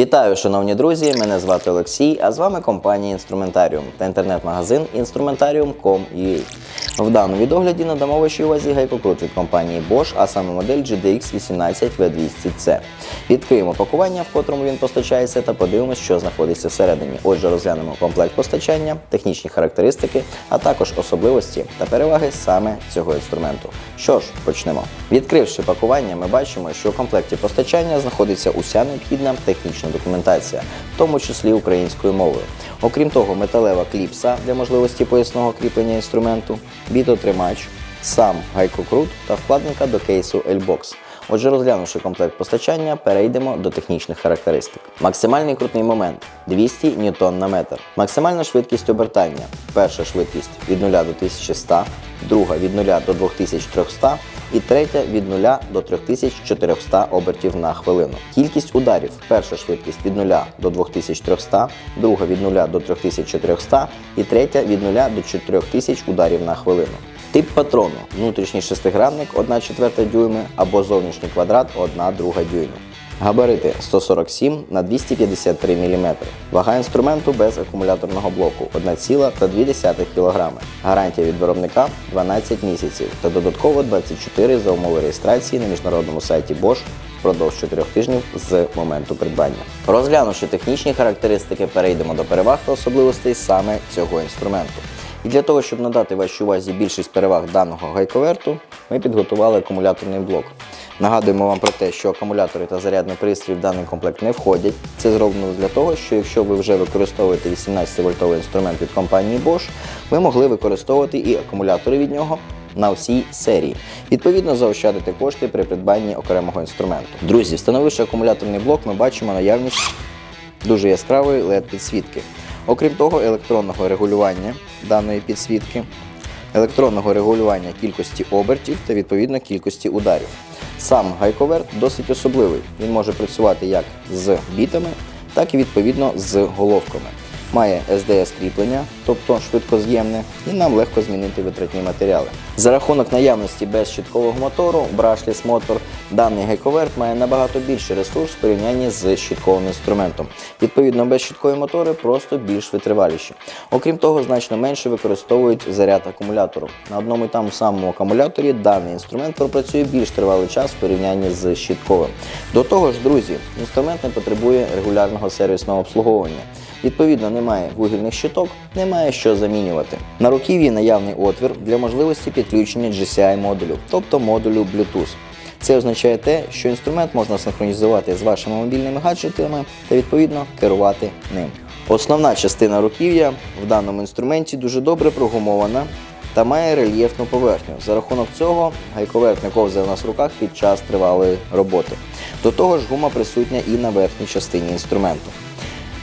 Вітаю, шановні друзі! Мене звати Олексій, а з вами компанія Інструментаріум та інтернет-магазин Instrumentarium.com.ua. В даному відогляді надамо вашій увазі гайкокрут від компанії Bosch, а саме модель GDX 18 V200C. Відкриємо пакування, в котрому він постачається, та подивимося, що знаходиться всередині. Отже, розглянемо комплект постачання, технічні характеристики, а також особливості та переваги саме цього інструменту. Що ж, почнемо. Відкривши пакування, ми бачимо, що у комплекті постачання знаходиться уся необхідна технічна документація, в тому числі українською мовою. Окрім того, металева кліпса для можливості поясного кріплення інструменту, бітотримач, сам гайкокрут та вкладинка до кейсу L-Box. Отже, розглянувши комплект постачання, перейдемо до технічних характеристик. Максимальний крутний момент 200 ньютон на метр. Максимальна швидкість обертання. Перша швидкість від 0 до 1100, друга від 0 до 2300 і третя від 0 до 3400 обертів на хвилину. Кількість ударів. Перша швидкість від 0 до 2300, друга від 0 до 3400 і третя від 0 до 4000 ударів на хвилину. Тип патрону внутрішній шестигранник 1 четверта дюйми або зовнішній квадрат 1 друга дюйма. Габарити 147 на 253 мм. Вага інструменту без акумуляторного блоку 1,2 кг. Гарантія від виробника 12 місяців та додатково 24 за умови реєстрації на міжнародному сайті Bosch впродовж 4 тижнів з моменту придбання. Розглянувши технічні характеристики, перейдемо до переваг та особливостей саме цього інструменту. І для того, щоб надати вашій увазі більшість переваг даного гайковерту, ми підготували акумуляторний блок. Нагадуємо вам про те, що акумулятори та зарядний пристрій в даний комплект не входять. Це зроблено для того, що якщо ви вже використовуєте 18-вольтовий інструмент від компанії Bosch, ви могли використовувати і акумулятори від нього на всій серії. Відповідно, заощадити кошти при придбанні окремого інструменту. Друзі, встановивши акумуляторний блок, ми бачимо наявність дуже яскравої LED підсвітки. Окрім того, електронного регулювання даної підсвітки, електронного регулювання кількості обертів та відповідно кількості ударів. Сам гайковерт досить особливий. Він може працювати як з бітами, так і відповідно з головками. Має SDS кріплення, тобто швидкоз'ємне, і нам легко змінити витратні матеріали. За рахунок наявності безщіткового мотору, brushless мотор, даний гайковерт має набагато більший ресурс в порівнянні з щітковим інструментом. Відповідно, безщіткові мотори просто більш витриваліші. Окрім того, значно менше використовують заряд акумулятору. На одному і тому самому акумуляторі даний інструмент пропрацює більш тривалий час в порівнянні з щітковим. До того ж, друзі, інструмент не потребує регулярного сервісного обслуговування. Відповідно, немає вугільних щиток, немає що замінювати. На руків'ї наявний отвір для можливості підключення GCI модулю, тобто модулю Bluetooth. Це означає те, що інструмент можна синхронізувати з вашими мобільними гаджетами та відповідно керувати ним. Основна частина руків'я в даному інструменті дуже добре прогумована та має рельєфну поверхню. За рахунок цього гайковерт не ковзає у нас в руках під час тривалої роботи. До того ж, гума присутня і на верхній частині інструменту.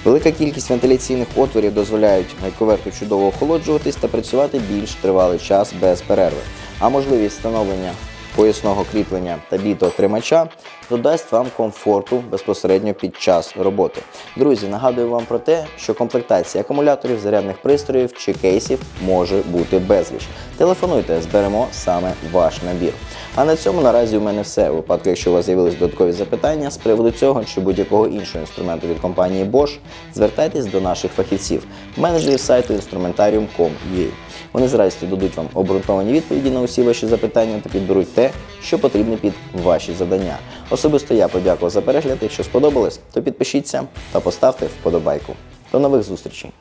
Велика кількість вентиляційних отворів дозволяють гайковерту чудово охолоджуватись та працювати більш тривалий час без перерви. А можливість встановлення поясного кріплення та бітотримача додасть вам комфорту безпосередньо під час роботи. Друзі, нагадую вам про те, що комплектація акумуляторів, зарядних пристроїв чи кейсів може бути безліч. Телефонуйте, зберемо саме ваш набір. А на цьому наразі у мене все. У випадку, якщо у вас з'явились додаткові запитання з приводу цього чи будь-якого іншого інструменту від компанії Bosch, звертайтесь до наших фахівців, менеджерів сайту instrumentarium.com.ua. Вони з радістю дадуть вам обґрунтовані відповіді на усі ваші запитання та підберуть те, що потрібно під ваші завдання. Особисто я подякував за перегляд. Якщо сподобалось, то підпишіться та поставте вподобайку. До нових зустрічей!